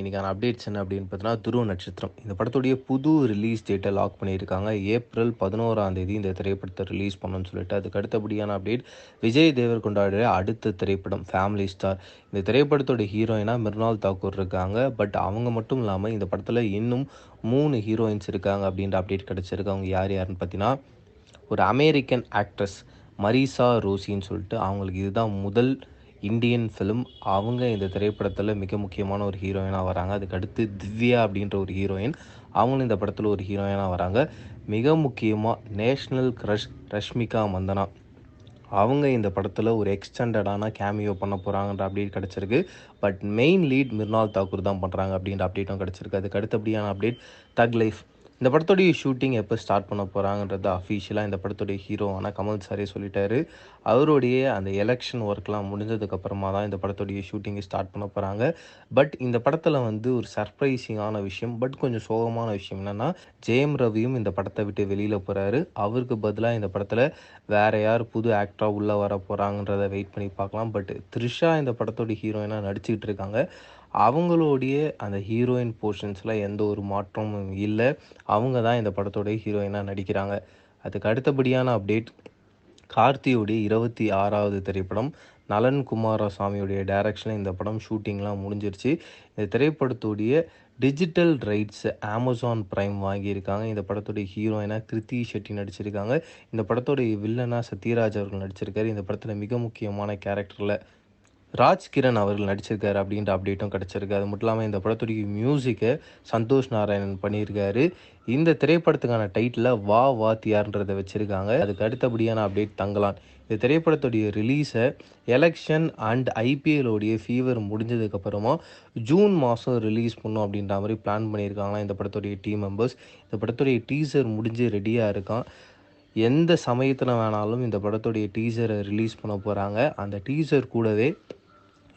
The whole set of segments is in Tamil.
இன்றைக்கான அப்டேட்ஸ் என்ன அப்படின்னு பார்த்தீங்கன்னா துருவ நட்சத்திரம். இந்த படத்துடைய புது ரிலீஸ் டேட்டை லாக் பண்ணியிருக்காங்க. ஏப்ரல் பதினோராம் தேதி இந்த திரைப்படத்தை ரிலீஸ் பண்ணணும்னு சொல்லிட்டு அதுக்கு அடுத்தபடியான அப்டேட் விஜய் தேவர் கொண்டாடுற அடுத்த திரைப்படம் ஃபேமிலி ஸ்டார் இந்த திரைப்படத்தோட ஹீரோயினாக மிர்னால் தாக்கூர் இருக்காங்க. பட் அவங்க மட்டும் இல்லாமல் இந்த படத்தில் இன்னும் மூணு ஹீரோயின்ஸ் இருக்காங்க அப்படின்ற அப்டேட் கிடச்சிருக்கு. அவங்க யார் யாருன்னு பார்த்தீங்கன்னா ஒரு அமெரிக்கன் ஆக்ட்ரஸ் மரிசா ரோசின்னு சொல்லிட்டு அவங்களுக்கு இதுதான் முதல் இந்தியன் ஃபிலிம் அவங்க இந்த திரைப்படத்தில் மிக முக்கியமான ஒரு ஹீரோயினாக வராங்க. அதுக்கு அடுத்து திவ்யா அப்படின்ற ஒரு ஹீரோயின் அவங்களும் இந்த படத்தில் ஒரு ஹீரோயினாக வராங்க. மிக முக்கியமாக நேஷ்னல் க்ரஷ் ரஷ்மிகா மந்தனா. அவங்க இந்த படத்தில் ஒரு எக்ஸ்டெண்டடான கேமியோ பண்ண போகிறாங்கன்ற அப்டேட் கிடச்சிருக்கு. But main lead Mrunal Thakur தான் பண்ணுறாங்க அப்படின்ற அப்டேட்டும் கிடச்சிருக்கு. அதுக்கு அடுத்தபடியான அப்டேட் தக் லைஃப் இந்த படத்துடைய ஷூட்டிங் எப்போ ஸ்டார்ட் பண்ண போகிறாங்கன்றது அஃபீஷியலாக இந்த படத்துடைய ஹீரோவான கமல் சாரே சொல்லிட்டாரு. அவருடைய அந்த எலெக்ஷன் ஒர்க்லாம் முடிஞ்சதுக்கப்புறமா தான் இந்த படத்துடைய ஷூட்டிங்கை ஸ்டார்ட் பண்ண போகிறாங்க பட் இந்த படத்தில் வந்து ஒரு சர்ப்ரைசிங்கான விஷயம் பட் கொஞ்சம் சோகமான விஷயம் என்னென்னா ஜெயம் ரவியும் இந்த படத்தை விட்டு வெளியில் போகிறாரு அவருக்கு பதிலாக இந்த படத்தில் வேறு யார் புது ஆக்டராக உள்ளே வர போகிறாங்கன்றதை வெயிட் பண்ணி பார்க்கலாம். பட் த்ரிஷா இந்த படத்தோட ஹீரோயினாக நடிச்சுக்கிட்டு இருக்காங்க. அவங்களுடைய அந்த ஹீரோயின் போர்ஷன்ஸில் எந்த ஒரு மாற்றமும் இல்லை. அவங்க தான் இந்த படத்தோடைய ஹீரோயினாக நடிக்கிறாங்க. அதுக்கு அடுத்தபடியான அப்டேட் கார்த்தியோடைய இருபத்தி ஆறாவது திரைப்படம் நலன் குமாரசாமியுடைய டைரக்ஷனில் இந்த படம் ஷூட்டிங்லாம் முடிஞ்சிருச்சு. இந்த திரைப்படத்துடைய டிஜிட்டல் ரைட்ஸ் அமேசான் ப்ரைம் வாங்கியிருக்காங்க. இந்த படத்துடைய ஹீரோயினாக கிருத்தி ஷெட்டி நடிச்சிருக்காங்க. இந்த படத்துடைய வில்லனாக சத்யராஜ் அவர்கள் நடிச்சிருக்காரு. இந்த படத்தில் மிக முக்கியமான கேரக்டரில் ராஜ் கிரண் அவர்கள் நடிச்சிருக்காரு அப்படின்ற அப்டேட்டும் கிடச்சிருக்கு. அது மட்டும் இல்லாமல் இந்த படத்துடைய மியூசிக்கை சந்தோஷ் நாராயணன் பண்ணியிருக்காரு. இந்த திரைப்படத்துக்கான டைட்டில் வா வா தியார்ன்றதை வச்சுருக்காங்க. அதுக்கு அடுத்தபடியான அப்டேட் தங்கலான். இந்த திரைப்படத்துடைய ரிலீஸை எலெக்ஷன் அண்ட் ஐபிஎலோடைய ஃபீவர் முடிஞ்சதுக்கப்புறமா ஜூன் மாதம் ரிலீஸ் பண்ணும் அப்படின்ற மாதிரி பிளான் பண்ணியிருக்காங்களா இந்த படத்துடைய டீம் மெம்பர்ஸ் இந்த படத்துடைய டீசர் முடிஞ்சு ரெடியாக இருக்கான். எந்த சமயத்தில் வேணாலும் இந்த படத்துடைய டீசரை ரிலீஸ் பண்ண போகிறாங்க அந்த டீசர் கூடவே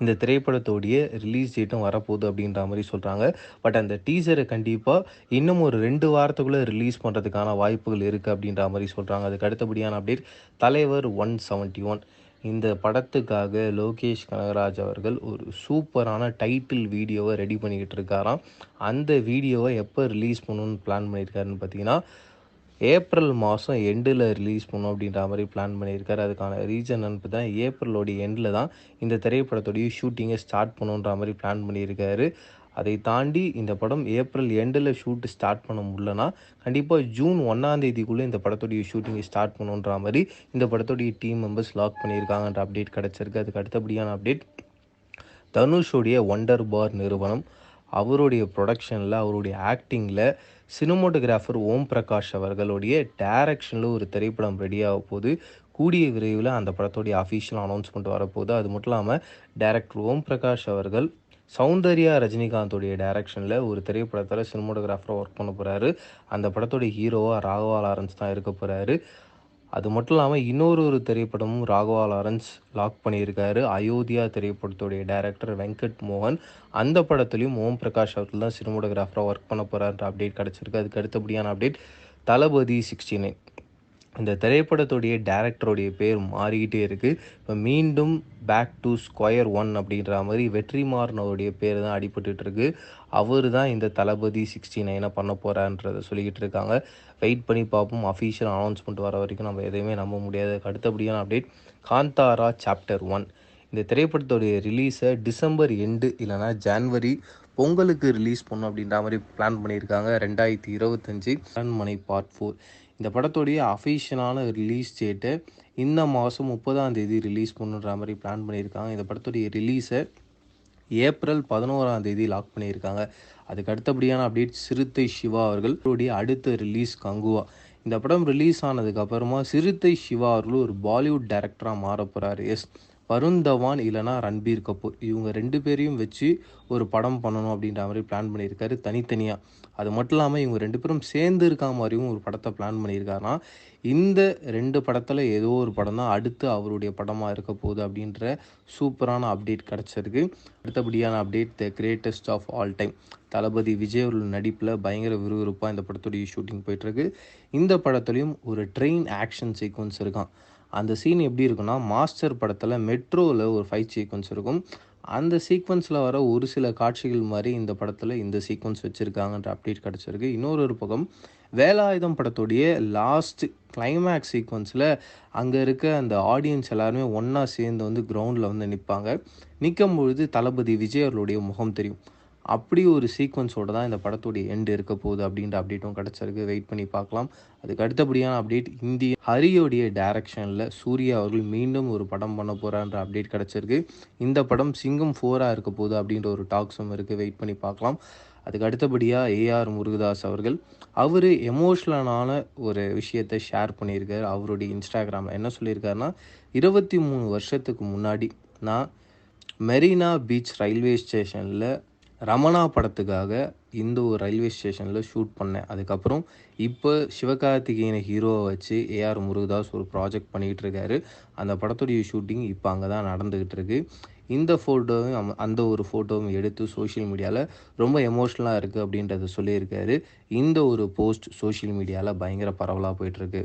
இந்த திரைப்படத்தோடைய ரிலீஸ் டேட்டும் வரப்போகுது அப்படின்ற மாதிரி சொல்கிறாங்க பட் அந்த டீசரை கண்டிப்பாக இன்னும் ஒரு ரெண்டு வாரத்துக்குள்ளே ரிலீஸ் பண்ணுறதுக்கான வாய்ப்புகள் இருக்குது அப்படின்ற மாதிரி சொல்கிறாங்க அதுக்கு அடுத்தபடியான update Thalaivar one seventy one இந்த படத்துக்காக லோகேஷ் கனகராஜ் அவர்கள் ஒரு சூப்பரான டைட்டில் வீடியோவை ரெடி பண்ணிக்கிட்டு இருக்காராம். அந்த வீடியோவை எப்போ ரிலீஸ் பண்ணணும்னு பிளான் பண்ணியிருக்காருன்னு பார்த்தீங்கன்னா ஏப்ரல் மாதம் எண்டில் ரிலீஸ் பண்ணும் அப்படின்ற மாதிரி பிளான் பண்ணியிருக்காரு. அதுக்கான ரீசன் அனுப்பு தான் ஏப்ரலோடைய எண்டில் தான் இந்த திரைப்படத்துடைய ஷூட்டிங்கை ஸ்டார்ட் பண்ணுன்ற மாதிரி பிளான் பண்ணியிருக்காரு. அதை தாண்டி இந்த படம் ஏப்ரல் எண்டில் ஷூட்டு ஸ்டார்ட் பண்ண முடியலன்னா கண்டிப்பாக ஜூன் ஒன்றாந்தேதிக்குள்ளே இந்த படத்துடைய ஷூட்டிங்கை ஸ்டார்ட் பண்ணுன்ற மாதிரி இந்த படத்துடைய டீம் மெம்பர்ஸ் லாக் பண்ணியிருக்காங்கன்ற அப்டேட் கிடச்சிருக்கு. அதுக்கு அடுத்தபடியான அப்டேட் தனுஷோடைய ஒண்டர் பார் நிறுவனம். அவருடைய ப்ரொடக்ஷனில் அவருடைய ஆக்டிங்கில் சினிமோட்டோகிராஃபர் ஓம் பிரகாஷ் அவர்களுடைய டேரக்ஷனில் ஒரு திரைப்படம் ரெடியாக போகுது கூடிய விரைவில் அந்த படத்தோடைய அஃபீஷியல் அனௌன்ஸ்மெண்ட் வரப்போகுது. அது மட்டும் இல்லாமல் டேரக்டர் ஓம் பிரகாஷ் அவர்கள் சௌந்தர்யா ரஜினிகாந்தோடைய டைரக்ஷனில் ஒரு திரைப்படத்தில் சினிமோட்டோகிராஃபராக ஒர்க் பண்ண போகிறாரு அந்த படத்தோடைய ஹீரோவாக ராகவா லாரன்ஸ் தான் இருக்க போகிறாரு அது மட்டும் இல்லாமல் இன்னொரு ஒரு திரைப்படமும் ராகவா லாரன்ஸ் லாக் பண்ணியிருக்காரு. அயோத்தியா திரைப்படத்துடைய டைரக்டர் வெங்கட் மோகன். அந்த படத்துலையும் ஓம் பிரகாஷ் அவர்கள் தான் சினிமோட்டோகிராஃபராக ஒர்க் பண்ண போகிறான்ற அப்டேட் கிடச்சிருக்கு. அதுக்கு அடுத்தபடியான அப்டேட் தளபதி சிக்ஸ்டி நைன் இந்த திரைப்படத்துடைய டேரக்டருடைய பேர் மாறிக்கிட்டே இருக்குது இப்போ மீண்டும் பேக் டு ஸ்கொயர் ஒன் அப்படின்ற மாதிரி வெற்றிமாறன் பேர் தான் அடிபட்டுட்டு இருக்கு. அவர் தான் இந்த தளபதி சிக்ஸ்டி நைனை பண்ண போகிறான்றதை சொல்லிக்கிட்டு இருக்காங்க. வெயிட் பண்ணி பார்ப்போம். அஃபீஷியல் அனௌன்ஸ்மெண்ட் வர வரைக்கும் நம்ம எதையுமே நம்ப முடியாது. அடுத்தபடியான அப்டேட் காந்தாரா சாப்டர் ஒன் இந்த திரைப்படத்துடைய ரிலீஸை டிசம்பர் எண்டு இல்லைனா ஜான்வரி பொங்கலுக்கு ரிலீஸ் பண்ணும் அப்படின்ற மாதிரி பிளான் பண்ணியிருக்காங்க. ரெண்டாயிரத்தி இருபத்தஞ்சி அரண்மனை பார்ட் ஃபோர் இந்த படத்துடைய அஃபீஷியலான ரிலீஸ் டேட்டு இந்த மாதம் முப்பதாம் தேதி ரிலீஸ் பண்ணுன்ற மாதிரி பிளான் பண்ணியிருக்காங்க. இந்த படத்துடைய ரிலீஸை ஏப்ரல் பதினோராம் தேதி லாக் பண்ணியிருக்காங்க. அதுக்கு அடுத்தபடியான அப்டேட் சிறுத்தை சிவா அவர்களுடைய அடுத்த ரிலீஸ் கங்குவா. இந்த படம் ரிலீஸ் ஆனதுக்கப்புறமா சிறுத்தை சிவா அவர்கள் ஒரு பாலிவுட் டைரக்டராக மாற போகிறார் எஸ் வருண் தவான் இல்லைனா ரன்பீர் கபூர். இவங்க ரெண்டு பேரையும் வச்சு ஒரு படம் பண்ணணும் அப்படின்ற மாதிரி பிளான் பண்ணியிருக்காரு தனித்தனியாக அது மட்டும் இல்லாமல் இவங்க ரெண்டு பேரும் சேர்ந்து இருக்கா மாதிரியும் ஒரு படத்தை பிளான் பண்ணியிருக்காருன்னா இந்த ரெண்டு படத்தில் ஏதோ ஒரு படம் தான் அடுத்து அவருடைய படமாக இருக்க போகுது அப்படின்ற சூப்பரான அப்டேட் கிடச்சிருக்கு. அடுத்தபடியான update the greatest of all time Thalapathy Vijay அவர்கள் நடிப்பில் பயங்கர விறுவிறுப்பாக இந்த படத்துடைய ஷூட்டிங் போயிட்டுருக்கு இந்த படத்துலேயும் ஒரு ட்ரெயின் ஆக்ஷன் சீக்வன்ஸ் இருக்கான். அந்த சீன் எப்படி இருக்குன்னா மாஸ்டர் படத்தில் மெட்ரோவில் ஒரு ஃபைட் சீக்வன்ஸ் இருக்கும். அந்த சீக்வென்ஸில் வர ஒரு சில காட்சிகள் மாதிரி இந்த படத்தில் இந்த சீக்வென்ஸ் வச்சுருக்காங்கன்ற அப்டேட் கிடச்சிருக்கு. இன்னொரு ஒரு பக்கம் வேலாயுதம் படத்துடைய லாஸ்ட் கிளைமேக்ஸ் சீக்வன்ஸில் அங்கே இருக்க அந்த ஆடியன்ஸ் எல்லாருமே ஒன்றா சேர்ந்து வந்து கிரவுண்டில் வந்து நிற்பாங்க நிற்கும் பொழுது தளபதி விஜய் அவர்களுடைய முகம் தெரியும். அப்படி ஒரு சீக்வன்ஸோடு தான் இந்த படத்துடைய எண்டு இருக்க போகுது அப்படின்ற அப்டேட்டும் கிடச்சிருக்கு. வெயிட் பண்ணி பார்க்கலாம். அதுக்கு அடுத்தபடியான அப்டேட் இந்திய ஹரியோடைய டைரக்ஷனில் சூர்யா அவர்கள் மீண்டும் ஒரு படம் பண்ண போகிறான்ற அப்டேட் கிடச்சிருக்கு. இந்த படம் சிங்கம் ஃபோராக இருக்க போகுது அப்படின்ற ஒரு டாக்ஸும் இருக்குது வெயிட் பண்ணி பார்க்கலாம். அதுக்கு அடுத்தபடியாக ஏஆர் முருகதாஸ் அவர்கள் அவர் எமோஷ்னலான ஒரு விஷயத்தை ஷேர் பண்ணியிருக்காரு. அவருடைய இன்ஸ்டாகிராமில் என்ன சொல்லியிருக்காருன்னா இருபத்தி மூணு வருஷத்துக்கு முன்னாடி நான் மெரினா பீச் ரயில்வே ஸ்டேஷனில் ரமணா படத்துக்காக இந்த ஒரு ரயில்வே ஸ்டேஷனில் ஷூட் பண்ணேன். அதுக்கப்புறம் இப்போ சிவகார்த்திகேயனை ஹீரோவை வச்சு ஏஆர் முருகதாஸ் ஒரு ப்ராஜெக்ட் பண்ணிகிட்டு இருக்காரு. அந்த படத்துடைய ஷூட்டிங் இப்போ அங்கே தான் நடந்துக்கிட்டு இருக்கு. இந்த ஃபோட்டோவும் அந்த ஒரு ஃபோட்டோவும் எடுத்து சோஷியல் மீடியாவில் ரொம்ப எமோஷ்னலாக இருக்குது அப்படின்றத சொல்லியிருக்காரு. இந்த ஒரு போஸ்ட் சோஷியல் மீடியாவில் பயங்கர பரவலாக போயிட்டுருக்கு